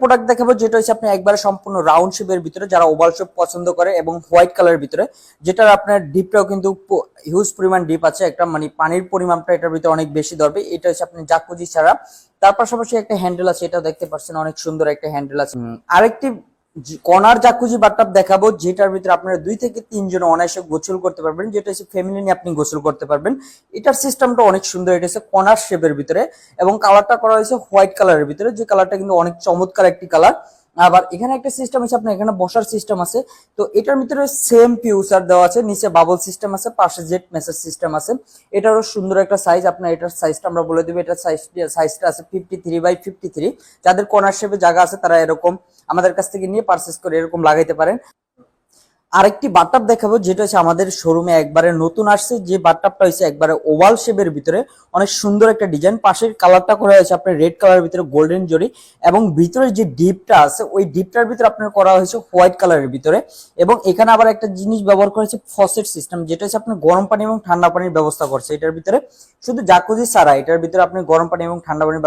Product দেখাবো যেটা হচ্ছে আপনি একবারে সম্পূর্ণ রাউন্ড শেপের ভিতরে যারা ওভাল শেপ পছন্দ করে এবং হোয়াইট কালারের ভিতরে যেটার আপনার ডিপটাও কিন্তু হিউজ পরিমাণ ডিপ আছে। একটা মানে পানির পরিমাণটা এটার ভিতরে অনেক বেশি ধরবে। এটা হচ্ছে আপনি জাকুজি ছাড়া। তার পাশাপাশি একটা হ্যান্ডেল আছে এটা দেখতে পাচ্ছেন অনেক সুন্দর একটা হ্যান্ডেল আছে। আরেকটি কর্নার জাকুজি বাটটাপ দেখাবো, যেটার ভিতরে আপনারা দুই থেকে তিনজন অনায়াসে গোসল করতে পারবেন, যেটা হচ্ছে ফ্যামিলি নিয়ে আপনি গোসল করতে পারবেন। এটার সিস্টেমটা অনেক সুন্দর, এটা হচ্ছে কর্নার শেপের ভিতরে এবং কালারটা করা হয়েছে হোয়াইট কালারের ভিতরে, যে কালারটা কিন্তু অনেক চমৎকার একটি কালার আবার এখানে একটা সিস্টেম আছে, আপনার এখানে বসার সিস্টেম আছে। তো এটার ভিতরে সেম পিউসার দেওয়া আছে, নিচে বাবল সিস্টেম আছে, পাশে জেট মেসেজ সিস্টেম আছে। এটারও সুন্দর একটা সাইজ আপনার এটার সাইজটা আমরা বলে দেবো, এটার সাইজ সাইজটা আছে fifty three by fifty three যাদের কর্নার শেপে জায়গা আছে, তারা এরকম আমাদের কাছ থেকে নিয়ে পারচেস করে এরকম লাগাইতে পারেন। আরেকটি বাটটাপ দেখাবো, যেটা হচ্ছে আমাদের শোরুমে একবারে নতুন আসছে। যে বাটটাপটা হচ্ছে একবারে ওভাল শেপের ভিতরে। অনেক সুন্দর একটা ডিজাইন পাশের কালারটা করা হয়েছে আপনার রেড কালারের ভিতরে গোল্ডেন জরি। এবং ভিতরে যে ডিপটা আছে, ওই ডিপটার ভিতরে আপনার করা হয়েছে হোয়াইট কালারের ভিতরে। এবং এখানে আবার একটা জিনিস ব্যবহার করেছে ফসেট সিস্টেম যেটা হচ্ছে আপনার গরম পানি এবং ঠান্ডা পানির ব্যবস্থা করছে এটার ভিতরে। শুধু জাকুজি সারা এটার ভিতরে আপনি গরম পানি এবং ঠান্ডা পানির